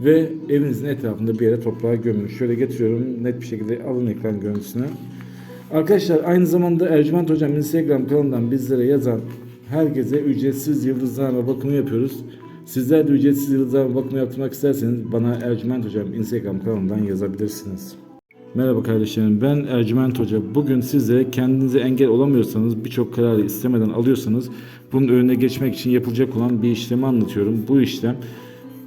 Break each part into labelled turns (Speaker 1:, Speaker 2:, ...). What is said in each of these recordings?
Speaker 1: Ve evinizin etrafında bir yere toprağa gömün. Şöyle getiriyorum net bir şekilde alın ekran görüntüsünü. Arkadaşlar aynı zamanda Ercüment Hocam Instagram kanalından bizlere yazan herkese ücretsiz yıldızlarla bakımı yapıyoruz. Sizler de ücretsiz yıldızlarla bakımı yaptırmak isterseniz bana Ercüment Hocam Instagram kanalından yazabilirsiniz. Merhaba kardeşlerim ben Ercüment Hoca. Bugün size kendinize engel olamıyorsanız birçok kararı istemeden alıyorsanız bunun önüne geçmek için yapılacak olan bir işlemi anlatıyorum. Bu işlem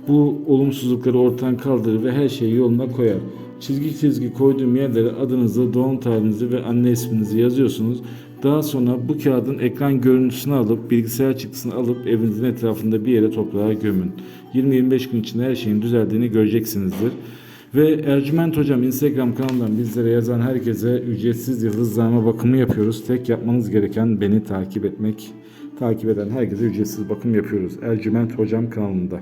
Speaker 1: bu olumsuzlukları ortadan kaldırır ve her şeyi yoluna koyar. Çizgi çizgi koyduğum yerlere adınızı, doğum tarihinizi ve anne isminizi yazıyorsunuz. Daha sonra bu kağıdın ekran görüntüsünü alıp bilgisayar çıktısını alıp evinizin etrafında bir yere toprağa gömün. 20-25 gün içinde her şeyin düzeldiğini göreceksinizdir. Ve Ercüment Hocam Instagram kanalından bizlere yazan herkese ücretsiz yıldızlarma bakımı yapıyoruz. Tek yapmanız gereken beni takip etmek. Takip eden herkese ücretsiz bakım yapıyoruz. Ercüment Hocam kanalında.